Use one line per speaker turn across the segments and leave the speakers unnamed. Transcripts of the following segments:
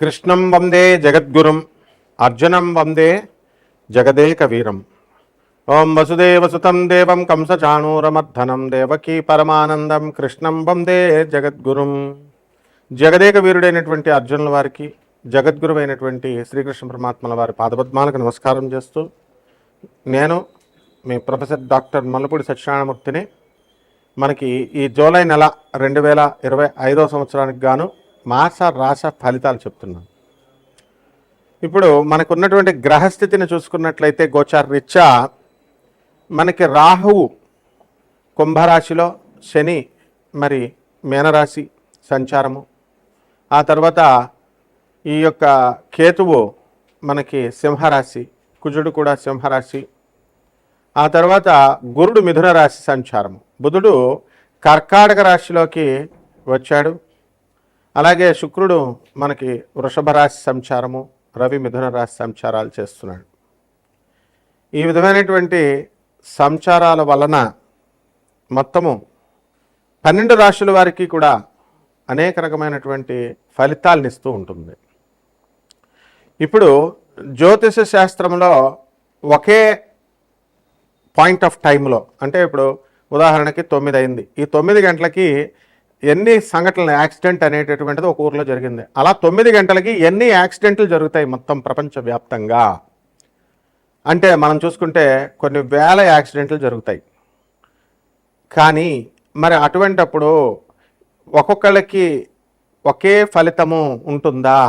కృష్ణం వందే జగద్గురుం అర్జునం వందే జగదేక వీరం ఓం వసుదేవసుతం దేవం కంసచాణూరమర్ధనం దేవకీ పరమానందం కృష్ణం వందే జగద్గురుం. జగదేక వీరుడైనటువంటి అర్జునుల వారికి జగద్గురువైనటువంటి శ్రీకృష్ణ పరమాత్మల వారి పాదపద్మాలకు నమస్కారం చేస్తూ నేను మీ ప్రొఫెసర్ డాక్టర్ మల్లపూడి సత్యనారాయణమూర్తిని మనకి ఈ జూలై నెల రెండు వేల ఇరవై ఐదో సంవత్సరానికి గాను మాస రాశ ఫలితాలు చెప్తున్నాను. ఇప్పుడు మనకున్నటువంటి గ్రహస్థితిని చూసుకున్నట్లయితే గోచార రీత్యా మనకి రాహువు కుంభరాశిలో శని మరి మేనరాశి సంచారము. ఆ తర్వాత ఈ యొక్క కేతువు మనకి సింహరాశి కుజుడు కూడా సింహరాశి. ఆ తర్వాత గురుడు మిథున రాశి సంచారము. బుధుడు కర్కాటక రాశిలోకి వచ్చాడు. అలాగే శుక్రుడు మనకి వృషభ రాశి సంచారము రవి మిథున రాశి సంచారాలు చేస్తున్నాడు. ఈ విధమైనటువంటి సంచారాల వలన మొత్తము పన్నెండు రాశుల వారికి కూడా అనేక రకమైనటువంటి ఫలితాలను ఇస్తూ ఉంటుంది. ఇప్పుడు జ్యోతిష శాస్త్రంలో ఒకే పాయింట్ ఆఫ్ టైంలో అంటే ఇప్పుడు ఉదాహరణకి తొమ్మిది అయింది. ఈ తొమ్మిది గంటలకి ఎన్ని సంఘటనలు యాక్సిడెంట్ అనేటటువంటిది ఒక ఊర్లో జరిగింది. అలా తొమ్మిది గంటలకి ఎన్ని యాక్సిడెంట్లు జరుగుతాయి మొత్తం ప్రపంచవ్యాప్తంగా? అంటే మనం చూసుకుంటే కొన్ని వేల యాక్సిడెంట్లు జరుగుతాయి. కానీ మరి అటువంటప్పుడు ఒక్కొక్కళ్ళకి ఒకే ఫలితము ఉంటుందా?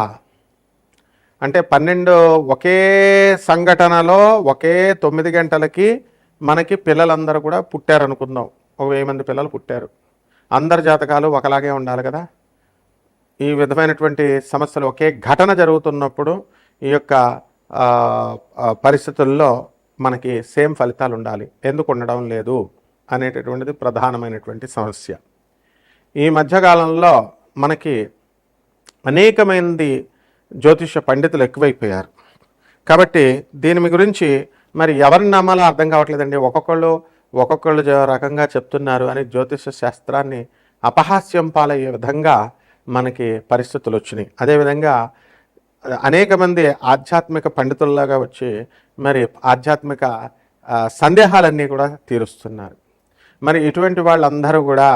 అంటే పన్నెండు ఒకే సంఘటనలో ఒకే తొమ్మిది గంటలకి మనకి పిల్లలందరూ కూడా పుట్టారు అనుకుందాం ఒక వెయ్యి మంది పిల్లలు పుట్టారు. అందరి జాతకాలు ఒకలాగే ఉండాలి కదా. ఈ విధమైనటువంటి సమస్యలు ఒకే ఘటన జరుగుతున్నప్పుడు ఈ యొక్క పరిస్థితుల్లో మనకి సేమ్ ఫలితాలు ఉండాలి. ఎందుకు ఉండడం లేదు అనేటటువంటిది ప్రధానమైనటువంటి సమస్య. ఈ మధ్యకాలంలో మనకి అనేకమైనది జ్యోతిష పండితులు ఎక్కువైపోయారు. కాబట్టి దీని గురించి మరి ఎవరిని నమ్మాలో అర్థం కావట్లేదండి. ఒక్కొక్కళ్ళు ఒక్కొక్కళ్ళు రకంగా చెప్తున్నారు అని జ్యోతిష శాస్త్రాన్ని అపహాస్యం పాలయ్యే విధంగా మనకి పరిస్థితులు వచ్చినాయి. అదేవిధంగా అనేక మంది ఆధ్యాత్మిక పండితుల్లాగా వచ్చి మరి ఆధ్యాత్మిక సందేహాలన్నీ కూడా తీరుస్తున్నారు. మరి ఇటువంటి వాళ్ళందరూ కూడా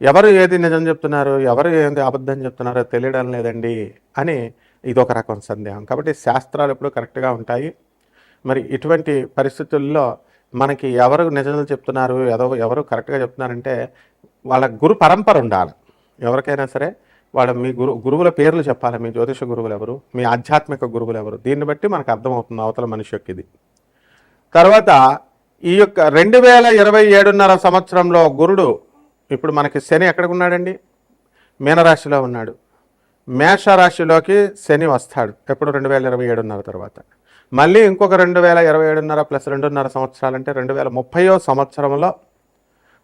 ఎవరు ఏది నిజం చెప్తున్నారు ఎవరు ఏది అబద్ధం చెప్తున్నారో తెలియడం లేదండి అని ఇదొక రకం సందేహం. కాబట్టి శాస్త్రాలు ఎప్పుడు కరెక్ట్గా ఉంటాయి. మరి ఇటువంటి పరిస్థితుల్లో మనకి ఎవరు నిజాలు చెప్తున్నారు ఎదో ఎవరు కరెక్ట్గా చెప్తున్నారంటే వాళ్ళ గురు పరంపర ఉండాలి. ఎవరికైనా సరే వాళ్ళ మీ గురు గురువుల పేర్లు చెప్పాలి. మీ జ్యోతిష గురువులు ఎవరు మీ ఆధ్యాత్మిక గురువులు ఎవరు దీన్ని బట్టి మనకు అర్థమవుతుంది అవతల మనిషి యొక్క ఇది. తర్వాత ఈ యొక్క రెండు వేల ఇరవై ఏడున్నర సంవత్సరంలో గురుడు ఇప్పుడు మనకి శని ఎక్కడికి ఉన్నాడండి మీనరాశిలో ఉన్నాడు. మేషరాశిలోకి శని వస్తాడు ఎప్పుడు? రెండు వేల ఇరవై ఏడున్నర తర్వాత. మళ్ళీ ఇంకొక రెండు వేల ఇరవై ఏడున్నర ప్లస్ రెండున్నర సంవత్సరాలంటే రెండు వేల ముప్పయో సంవత్సరంలో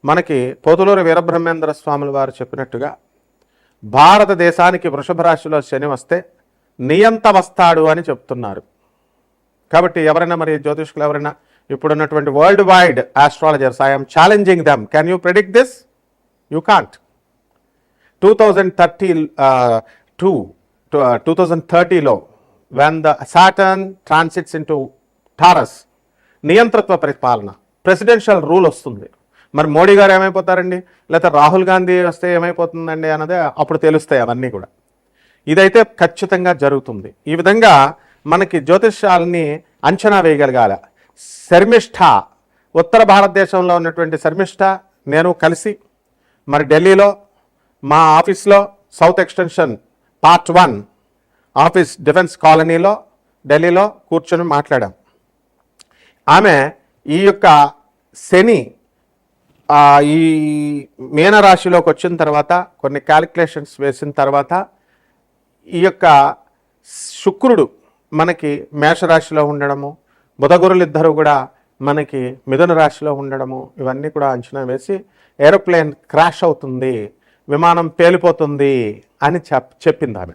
మనకి పోతులూరు వీరబ్రహ్మేంద్ర స్వాముల వారు చెప్పినట్టుగా భారతదేశానికి వృషభ రాశిలో శని వస్తే నియంత వస్తాడు అని చెప్తున్నారు. కాబట్టి ఎవరైనా మరి జ్యోతిష్కులు ఎవరైనా ఇప్పుడున్నటువంటి world wide astrologers I'm challenging them. Can you predict this you can't two thousand thirty two two thousand థర్టీలో when the Saturn transits into Taurus నియంత్రత్వ పరిపాలన ప్రెసిడెన్షియల్ రూల్ వస్తుంది. మరి మోడీ గారు ఏమైపోతారండి? లేకపోతే రాహుల్ గాంధీ వస్తే ఏమైపోతుందండి అన్నదే అప్పుడు తెలుస్తాయి అవన్నీ కూడా. ఇదైతే ఖచ్చితంగా జరుగుతుంది. ఈ విధంగా మనకి జ్యోతిష్యాలని అంచనా వేయగలగాల. శర్మిష్ఠ ఉత్తర భారతదేశంలో ఉన్నటువంటి శర్మిష్ఠ నేను కలిసి మరి ఢిల్లీలో మా ఆఫీస్లో South Extension part one office defence కాలనీలో ఢిల్లీలో కూర్చొని మాట్లాడాం. ఆమె ఈ యొక్క శని ఈ మీనరాశిలోకి వచ్చిన తర్వాత కొన్ని క్యాలిక్యులేషన్స్ వేసిన తర్వాత ఈ యొక్క శుక్రుడు మనకి మేషరాశిలో ఉండడము బుధగురులు ఇద్దరు కూడా మనకి మిథున రాశిలో ఉండడము ఇవన్నీ కూడా అంచనా వేసి ఏరోప్లేన్ క్రాష్ అవుతుంది విమానం పేలిపోతుంది అని చెప్ చెప్పింది ఆమె.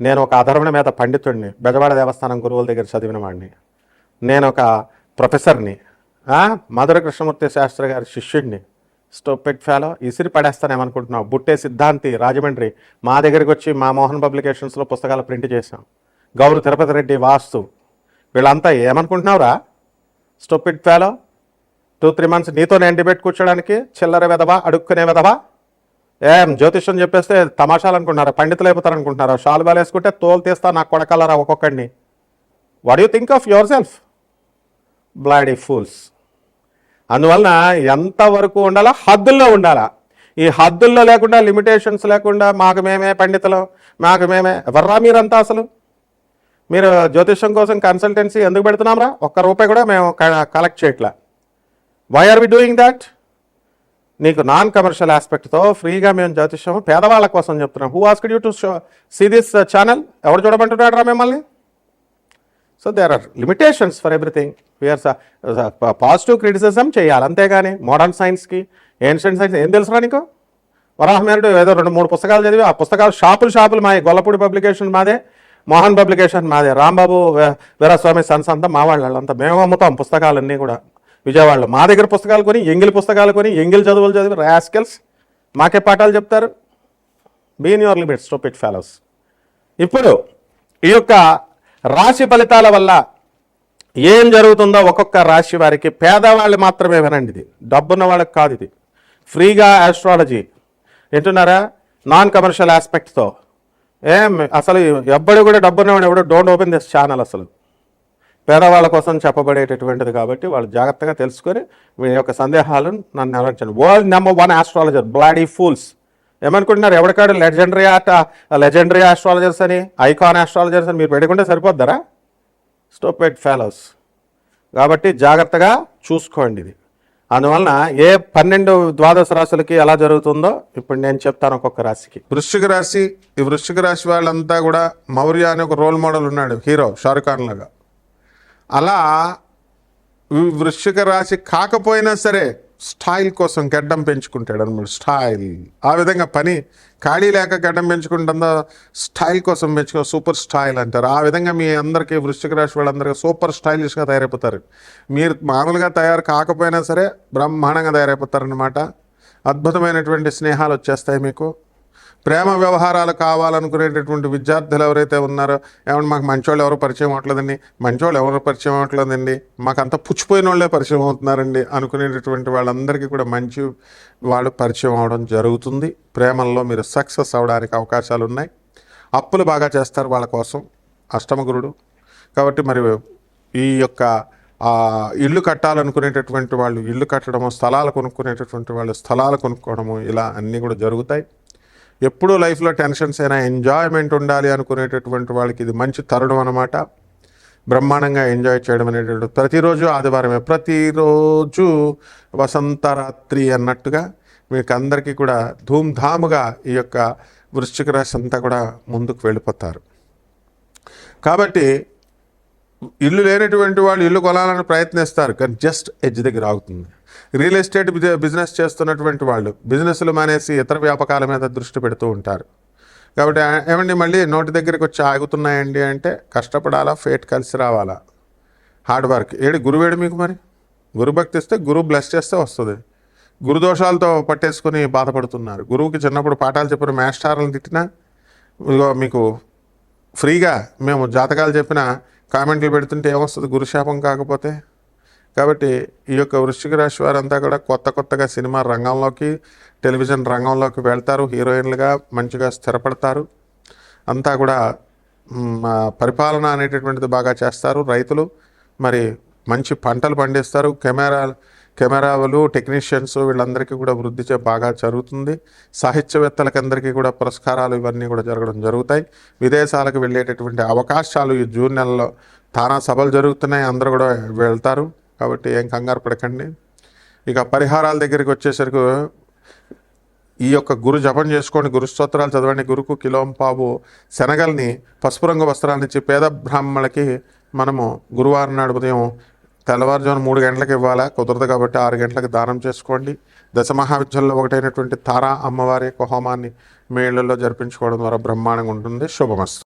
నేను ఒక అధర్వణ మీద పండితుడిని బెజవాడ దేవస్థానం గురువుల దగ్గర చదివిన వాడిని నేను ఒక ప్రొఫెసర్ని మధుర కృష్ణమూర్తి శాస్త్రి గారి శిష్యుడిని స్టోపెట్ ఫెలో ఇసిరి పడేస్తానేమనుకుంటున్నావు? బుట్టే సిద్ధాంతి రాజమండ్రి. మా దగ్గరికి వచ్చి మా మోహన్ పబ్లికేషన్స్లో పుస్తకాలు ప్రింట్ చేశాం. గౌరు తిరుపతి రెడ్డి వాస్తు. వీళ్ళంతా ఏమనుకుంటున్నావురా? Stupid fellow two three months నీతో నేను డిబేట్ కూర్చోడానికి చిల్లర వెదవా అడుక్కునే వెదవా ఏం జ్యోతిష్యం చెప్పేస్తే తమాషాలు అనుకుంటున్నారా పండితులు అయిపోతారు అనుకుంటున్నారా షాల్ బాల్ వేసుకుంటే తోలు తీస్తా నాకు కొడకలరా ఒక్కొక్కడిని? What you think of yourself bloody fools అందువలన ఎంతవరకు ఉండాలా హద్దుల్లో ఉండాలా? ఈ హద్దుల్లో లేకుండా లిమిటేషన్స్ లేకుండా మాకు మేమే పండితులు మాకు మేమే ఎవర్రా మీరంతా అసలు? మీరు జ్యోతిష్యం కోసం కన్సల్టెన్సీ ఎందుకు పెడుతున్నాంరా? ఒక్క రూపాయి కూడా మేము కలెక్ట్ చేయట్లా. Why are we doing that నీకు నాన్ కమర్షియల్ ఆస్పెక్ట్తో ఫ్రీగా మేము జ్యోతిష్యం పేదవాళ్ళ కోసం చెప్తున్నాం. Who ask you to see this channel ఎవరు చూడమంటున్నాడు రా మిమ్మల్ని so there are limitations for everything we are positive criticism చేయాలి. అంతేగాని మోడర్న్ సైన్స్కి ఏన్షియంట్ సైన్స్ ఏం తెలుసురా నీకు? వరాహమేరుడు ఏదో రెండు మూడు పుస్తకాలు చదివి ఆ పుస్తకాలు షాపులు షాపులు మాది గొల్లపూడి పబ్లికేషన్ మాదే మోహన్ పబ్లికేషన్ మాదే. రాంబాబు వీరస్వామి సన్స్ అంతా మా వాళ్ళంతా. మేము అమ్ముతాం పుస్తకాలన్నీ కూడా. విజయవాడలో. మా దగ్గర పుస్తకాలు కొని ఎంగిల్ పుస్తకాలు కొని ఎంగిల్ చదువులు చదివి రాస్కెల్స్ మాకే పాఠాలు చెప్తారు. Be in your limits stop it fellows ఇప్పుడు ఈ యొక్క రాశి ఫలితాల వల్ల ఏం జరుగుతుందో ఒక్కొక్క రాశి వారికి పేదవాళ్ళు మాత్రమే వినండి ఇది. డబ్బున్న వాళ్ళకి కాదు ఇది. ఫ్రీగా ఆస్ట్రాలజీ వింటున్నారా? నాన్ కమర్షియల్ ఆస్పెక్ట్తో ఏం అసలు ఎవ్వడు కూడా డబ్బున్నవాడు ఎవడో? డోంట్ ఓపెన్ దిస్ ఛానల్ అసలు. పేదవాళ్ళ కోసం చెప్పబడేటటువంటిది కాబట్టి వాళ్ళు జాగ్రత్తగా తెలుసుకొని మీ యొక్క సందేహాలను నన్ను నెరవేర్చండి world number one astrologer bloody fools ఏమనుకుంటున్నారు? ఎవరికాడు లెజెండరీ ఆట లెజెండరీ ఆస్ట్రాలజర్స్ అని ఐకాన్ ఆస్ట్రాలజర్స్ అని మీరు పెట్టుకుంటే సరిపోద్దారా? స్టోపెడ్ ఫెలోస్ కాబట్టి జాగ్రత్తగా చూసుకోండి ఇది. అందువలన ఏ పన్నెండు ద్వాదశ రాశులకి ఎలా జరుగుతుందో ఇప్పుడు నేను చెప్తాను ఒక్కొక్క రాశికి.
వృశ్చిక రాశి ఈ వృశ్చిక రాశి వాళ్ళంతా కూడా మౌర్య అనే ఒక రోల్ మోడల్ ఉన్నాడు హీరో షారుఖ్ ఖాన్ లాగా. అలా వృశ్చిక రాశి కాకపోయినా సరే స్టైల్ కోసం గడ్డం పెంచుకుంటాడు అనమాట స్టైల్. ఆ విధంగా పని ఖాళీ లేక గడ్డం పెంచుకుంటుందో? స్టైల్ కోసం పెంచుకో సూపర్ స్టైల్ అంటారు. ఆ విధంగా మీ అందరికీ వృశ్చిక రాశి వాళ్ళందరికీ సూపర్ స్టైలిష్గా తయారైపోతారు. మీరు మామూలుగా తయారు కాకపోయినా సరే బ్రహ్మాండంగా తయారైపోతారనమాట అద్భుతమైనటువంటి స్నేహాలు వచ్చేస్తాయి మీకు. ప్రేమ వ్యవహారాలు కావాలనుకునేటటువంటి విద్యార్థులు ఎవరైతే ఉన్నారో ఏమన్నా మాకు మంచోళ్ళు ఎవరు పరిచయం అవ్వట్లేదండి మంచోళ్ళు ఎవరు పరిచయం అవ్వట్లేదండి మాకు అంత పుచ్చిపోయిన వాళ్ళే పరిచయం అవుతున్నారండి అనుకునేటటువంటి వాళ్ళందరికీ కూడా మంచి వాళ్ళు పరిచయం అవడం జరుగుతుంది. ప్రేమల్లో మీరు సక్సెస్ అవడానికి అవకాశాలు ఉన్నాయి. అప్పులు బాగా చేస్తారు వాళ్ళ కోసం అష్టమ గురుడు. కాబట్టి మరి ఈ యొక్క ఇల్లు కట్టాలనుకునేటటువంటి వాళ్ళు ఇల్లు కట్టడము స్థలాలు కొనుక్కునేటటువంటి వాళ్ళు స్థలాలు కొనుక్కోవడము ఇలా అన్నీ కూడా జరుగుతాయి. ఎప్పుడూ లైఫ్లో టెన్షన్స్ అయినా ఎంజాయ్మెంట్ ఉండాలి అనుకునేటటువంటి వాళ్ళకి ఇది మంచి తరుణం అనమాట బ్రహ్మాండంగా ఎంజాయ్ చేయడం అనేటువంటి ప్రతిరోజు ఆదివారమే. ప్రతిరోజు వసంతరాత్రి అన్నట్టుగా మీకు అందరికీ కూడా ధూమ్ధాముగా ఈ యొక్క వృశ్చిక రాశి అంతా కూడా ముందుకు వెళ్ళిపోతారు. కాబట్టి ఇల్లు లేనటువంటి వాళ్ళు ఇల్లు కొనాలని ప్రయత్నిస్తారు కానీ జస్ట్ ఎడ్జ్ దగ్గర ఆగుతుంది. రియల్ ఎస్టేట్ బిజినెస్ చేస్తున్నటువంటి వాళ్ళు బిజినెస్లు మానేసి ఇతర వ్యాపకాల మీద దృష్టి పెడుతూ ఉంటారు. కాబట్టి ఏమండి మళ్ళీ నోటి దగ్గరికి వచ్చి ఆగుతున్నాయండి అంటే కష్టపడాలా ఫేట్ కలిసి రావాలా? Hard work. ఏడు గురువేడు మీకు మరి? గురుభక్తి ఇస్తే గురువు బ్లెస్ చేస్తే వస్తుంది. గురుదోషాలతో పట్టేసుకుని బాధపడుతున్నారు. గురువుకి చిన్నప్పుడు పాఠాలు చెప్పిన మేస్టార్లను తిట్టినా మీకు ఫ్రీగా మేము జాతకాలు చెప్పిన కామెంట్లు పెడుతుంటే ఏమొస్తుంది? గురుశాపం కాకపోతే కాబట్టి ఈ యొక్క వృశ్చిక రాశి వారంతా కూడా కొత్త కొత్తగా సినిమా రంగంలోకి టెలివిజన్ రంగంలోకి వెళ్తారు. హీరోయిన్లుగా మంచిగా స్థిరపడతారు. అంతా కూడా పరిపాలన అనేటటువంటిది బాగా చేస్తారు రైతులు. మరి మంచి పంటలు పండిస్తారు. కెమెరా కెమెరాలు టెక్నీషియన్స్ వీళ్ళందరికీ కూడా వృద్ధి చే బాగా జరుగుతుంది. సాహిత్యవేత్తలకి అందరికీ కూడా పురస్కారాలు ఇవన్నీ కూడా జరగడం జరుగుతాయి. విదేశాలకు వెళ్ళేటటువంటి అవకాశాలు ఈ జూన్ నెలలో తానా సభలు జరుగుతున్నాయి. అందరూ కూడా వెళ్తారు. కాబట్టి ఏం కంగారు పడకండి. ఇక పరిహారాల దగ్గరికి వచ్చేసరికి ఈ యొక్క గురు జపం చేసుకోండి గురు స్తోత్రాలు చదవండి. గురుకు కిలోంపావు శనగల్ని పసుపు రంగు వస్త్రాలు ఇచ్చి పేద బ్రాహ్మణులకి మనము గురువారం నాడు ఉదయం తెల్లవారుజామున మూడు గంటలకు ఇవ్వాలా? కుదరదు కాబట్టి ఆరు గంటలకు దానం చేసుకోండి. దశమహావిద్యల్లో ఒకటైనటువంటి తారా అమ్మవారి యొక్క హోమాన్ని మేళ్ళలో జరిపించుకోవడం ద్వారా బ్రహ్మాండంగా ఉంటుంది. శుభమస్తు.